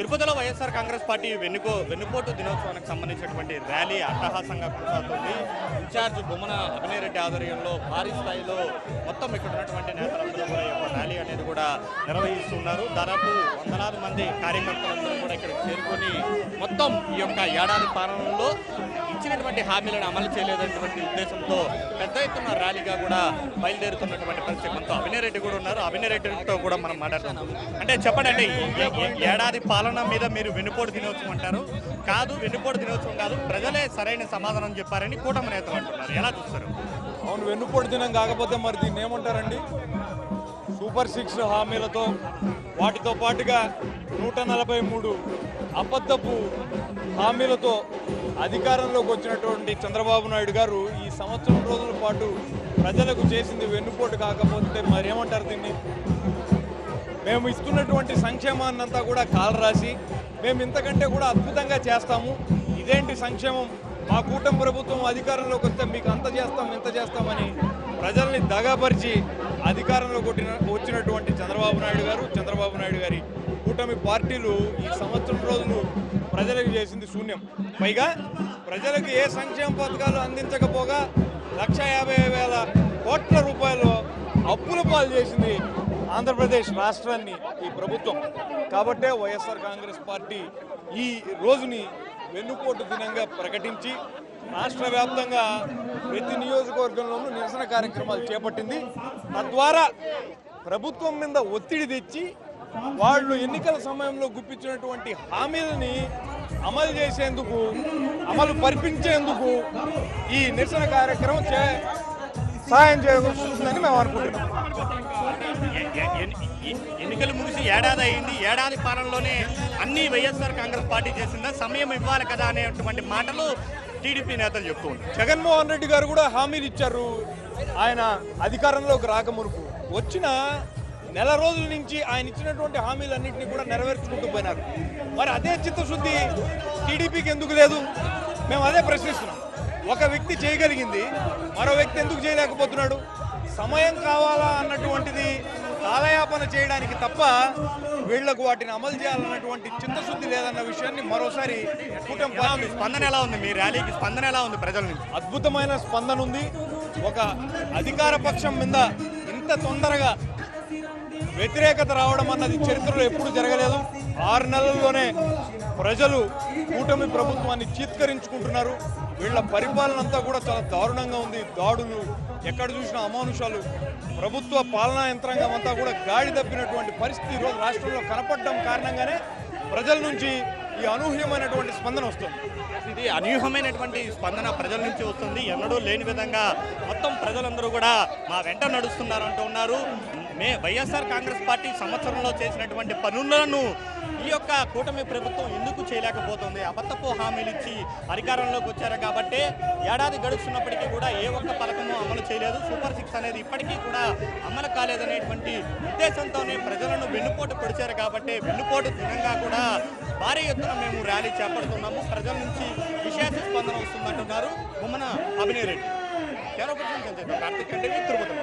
తిరుపతిలో వైఎస్ఆర్ కాంగ్రెస్ పార్టీ వెన్నుకో వెన్నుపోటు దినోత్సవానికి సంబంధించినటువంటి ర్యాలీ అట్టహాసంగా కొనసాగుతుంది. ఇన్ఛార్జ్ బొమ్మన అభినయరెడ్డి ఆధ్వర్యంలో భారీ స్థాయిలో మొత్తం ఇక్కడ ఉన్నటువంటి నేతలందరూ కూడా యొక్క ర్యాలీ అనేది కూడా నిర్వహిస్తున్నారు. దాదాపు వందలాది మంది కార్యకర్తలందరూ కూడా ఇక్కడ చేరుకొని మొత్తం ఈ యొక్క ఏడాది పాలనలో ఇచ్చినటువంటి హామీలను అమలు చేయలేదన్నటువంటి ఉద్దేశంతో పెద్ద ఎత్తున ర్యాలీగా కూడా బయలుదేరుతున్నటువంటి పరిస్థితి మనతో అభినయరెడ్డి కూడా ఉన్నారు. అభినయరెడ్డితో కూడా మనం మాట్లాడుతున్నాం అంటే చెప్పండి అంటే ఏడాది పాలన మీద మీరు వెన్నుపోటు దినోత్సవం అంటారు. కాదు వెన్నుపోటు దినోత్సవం కాదు ప్రజలే సరైన సమాధానం చెప్పారని కూటమి నేతలు అంటున్నారు. ఎలా చూస్తారు? అవును వెన్నుపోటు దినం కాకపోతే మరి దీన్ని ఏమంటారండి? సూపర్ సిక్స్ హామీలతో వాటితో పాటుగా నూట నలభై మూడు అబద్ధపు హామీలతో అధికారంలోకి వచ్చినటువంటి చంద్రబాబు నాయుడు గారు ఈ సంవత్సరం రోజుల పాటు ప్రజలకు చేసింది వెన్నుపోటు కాకపోతే మరి ఏమంటారు దీన్ని? మేము ఇస్తున్నటువంటి సంక్షేమాన్నంతా కూడా కాలరాసి మేము ఇంతకంటే కూడా అద్భుతంగా చేస్తాము. ఇదేంటి సంక్షేమం? మా కూటమి ప్రభుత్వం అధికారంలోకి వస్తే మీకు అంత చేస్తాం ఇంత చేస్తామని ప్రజల్ని దగాపరిచి అధికారంలో కొట్టిన వచ్చినటువంటి చంద్రబాబు నాయుడు గారు చంద్రబాబు నాయుడు గారి కూటమి పార్టీలు ఈ సంవత్సరం రోజులు ప్రజలకు చేసింది శూన్యం. పైగా ప్రజలకు ఏ సంక్షేమ పథకాలు అందించకపోగా లక్ష యాభై వేల కోట్ల రూపాయలు అప్పుల పాలు చేసింది ఆంధ్రప్రదేశ్ రాష్ట్రాన్ని ఈ ప్రభుత్వం. కాబట్టే వైఎస్ఆర్ కాంగ్రెస్ పార్టీ ఈ రోజుని వెన్నుపోటు దినంగా ప్రకటించి రాష్ట్ర వ్యాప్తంగా ప్రతి నియోజకవర్గంలోనూ నిరసన కార్యక్రమాలు చేపట్టింది. తద్వారా ప్రభుత్వం మీద ఒత్తిడి తెచ్చి వాళ్ళు ఎన్నికల సమయంలో గుప్పించినటువంటి హామీలని అమలు చేసేందుకు అమలు పరిపించేందుకు ఈ నిరసన కార్యక్రమం చే సహాయం చేయవలసిందని మేము అనుకుంటున్నాం. ఎన్నికలు ముగిసి ఏడాది అయింది. ఏడాది పాలనలోనే అన్ని వైఎస్ఆర్ కాంగ్రెస్ పార్టీ చేసిందా? సమయం ఇవ్వాలి కదా అనేటువంటి మాటలు టీడీపీ నేతలు చెప్తూ ఉన్నారు. జగన్మోహన్ రెడ్డి గారు కూడా హామీలు ఇచ్చారు. ఆయన అధికారంలోకి రాకమునుపు వచ్చిన నెల రోజుల నుంచి ఆయన ఇచ్చినటువంటి హామీలన్నింటినీ కూడా నెరవేర్చుకుంటూ పోయినారు. మరి అదే చిత్తశుద్ధి టీడీపీకి ఎందుకు లేదు? మేము అదే ప్రశ్నిస్తున్నాం. ఒక వ్యక్తి చేయగలిగింది మరో వ్యక్తి ఎందుకు చేయలేకపోతున్నాడు? సమయం కావాలా అన్నటువంటిది కాలయాపన చేయడానికి తప్ప వీళ్ళకు వాటిని అమలు చేయాలన్నటువంటి చిత్తశుద్ధి లేదన్న విషయాన్ని మరోసారి కూటమి పార్టీ స్పందన ఎలా ఉంది? మీ ర్యాలీకి స్పందన ఎలా ఉంది ప్రజల నుంచి? అద్భుతమైన స్పందన ఉంది. ఒక అధికార పక్షం మీద ఇంత తొందరగా వ్యతిరేకత రావడం అన్నది చరిత్రలో ఎప్పుడు జరగలేదు. ఆరు నెలల్లోనే ప్రజలు కూటమి ప్రభుత్వాన్ని చీత్కరించుకుంటున్నారు. వీళ్ళ పరిపాలన అంతా కూడా చాలా దారుణంగా ఉంది. దాడులు ఎక్కడ చూసినా అమానుషాలు ప్రభుత్వ పాలనా యంత్రాంగం అంతా కూడా గాడి తప్పినటువంటి పరిస్థితి ఈరోజు రాష్ట్రంలో కనపడడం కారణంగానే ప్రజల నుంచి ఈ అనూహ్యమైనటువంటి స్పందన వస్తుంది. ఇది అనూహ్యమైనటువంటి స్పందన ప్రజల నుంచి వస్తుంది. ఎన్నడూ లేని విధంగా మొత్తం ప్రజలందరూ కూడా మా వెంట నడుస్తున్నారు అంటూ ఉన్నారు. మే వైఎస్ఆర్ కాంగ్రెస్ పార్టీ సంవత్సరంలో చేసినటువంటి పనులను ఈ యొక్క కూటమి ప్రభుత్వం ఎందుకు చేయలేకపోతుంది? అబద్ధపు హామీలు ఇచ్చి అధికారంలోకి వచ్చారు కాబట్టి ఏడాది గడుస్తున్నప్పటికీ కూడా ఏ ఒక్క పథకము అమలు చేయలేదు. సూపర్ సిక్స్ అనేది ఇప్పటికీ కూడా అమలు కాలేదనేటువంటి ఉద్దేశంతోనే ప్రజలను వెన్నుపోటు పొడిచారు కాబట్టి వెన్నుపోటు దినంగా కూడా భారీ ఎత్తున మేము ర్యాలీ చేపడుతున్నాము. ప్రజల నుంచి విశేష స్పందన వస్తుందంటున్నారు. బొమ్మన అభినయ్ రెడ్డి. కేరళ కార్తీక్ రెడ్డి తిరుపతి.